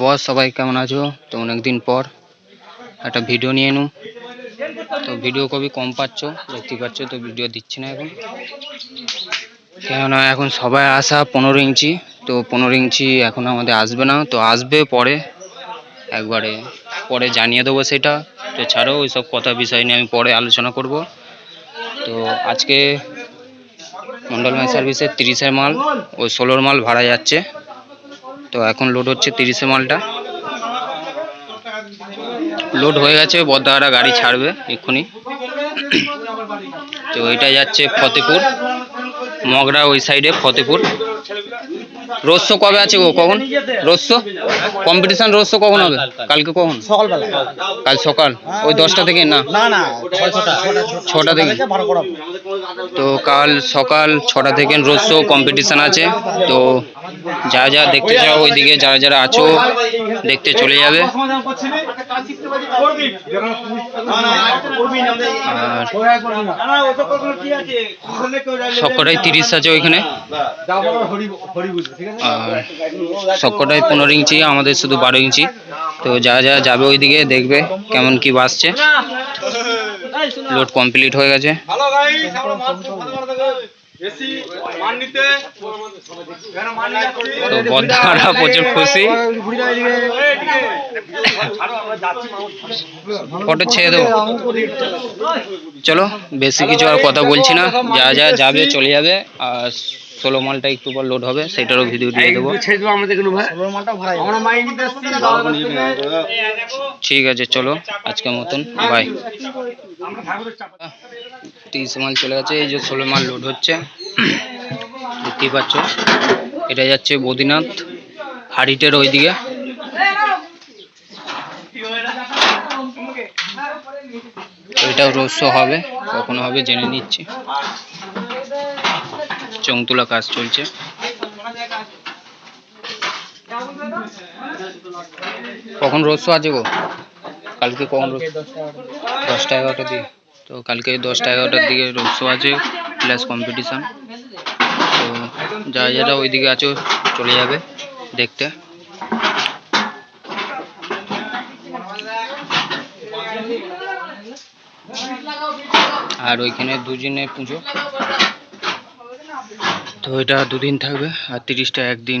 বস, সবাই কেমন আছো? তো অনেকদিন পর একটা ভিডিও নিয়ে নু তো ভিডিও কবি কম পাচ্ছ, দেখতে পাচ্ছ, তো ভিডিও দিচ্ছি না এখন। কেননা এখন সবাই আসা পনেরো ইঞ্চি, তো পনেরো ইঞ্চি এখন আমাদের আসবে না। তো আসবে পরে, একবারে পরে জানিয়ে দেবো সেটা। তো ছাড়ো, ওইসব কথা বিষয় নিয়ে আমি পরে আলোচনা করব। তো আজকে মন্ডলময় সার্ভিসের তিরিশের মাল ওই ষোলোর মাল ভাড়া যাচ্ছে। তো এখন লোড হচ্ছে তিরিশে মালটা। লোড হয়ে গেছে বদ্দাহারা গাড়ি ছাড়বে এক্ষুনি। তো এটা যাচ্ছে ফতেপুর মগরা ওই সাইডে ফতেপুর। রোস্য কবে আছে গো কখন? রোস্য কম্পিটিশন রোস্য কখন হবে? কালকে কখন? সকালবেলা। কাল সকাল? ওই দশটা থেকে না? ছটা থেকে। তো কাল সকাল ছটা থেকে শো কম্পিটিশন আছে। তো যা যা দেখতে চাও ওইদিকে যারা যারা আছো, দেখতে চলে যাবে। সবকটাই তিরিশ আছে ওইখানে। আর সবকটাই পনেরো ইঞ্চি, আমাদের শুধু বারো ইঞ্চি। তো যারা যারা যাবে ওইদিকে, দেখবে কেমন কি বাসছে। লোড কমপ্লিট হয়ে গেছে। প্রচুর খুশি। ফটো ছেড়ে দেবো। চলো বেশি কিছু আর কথা বলছি না। যা যা যাবে চলে যাবে। আর ষোলো মালটা একটু পর লোড হবে সেটারও ভিডিও দিয়ে দেবো। ঠিক আছে চলো আজকের মতন বাই তিরিশ মাল চলে গেছে, এই যে ষোলো মাল লোড হচ্ছে। দেখতেই পাচ্ছ, এটা যাচ্ছে বদ্রীনাথ, হাড়িটের ওইদিকে। এটাও রহস্য হবে, কখন হবে, জেনে নিচ্ছি। চংতুলা কাজ চলছে। কখন রহস্য আছে গো? কালকে কখন রোজ- দশটা এগারোটা দিকে তো কালকে দশটা এগারোটার দিকে রোড আছে প্লাস কম্পিটিশান তো যারা যারা ওইদিকে আছো, চলে যাবে দেখতে। আর ওইখানে দুদিনে পুজো। তো এটা দুদিন থাকবে, আর তিরিশটা একদিন।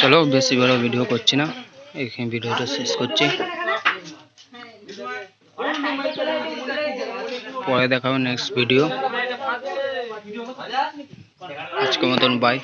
চলো, বেশি বড় ভিডিও করছি না। এখানে ভিডিওটা শেষ করছি। পরে দেখাবো নেক্সট ভিডিও আজকের মতন বাই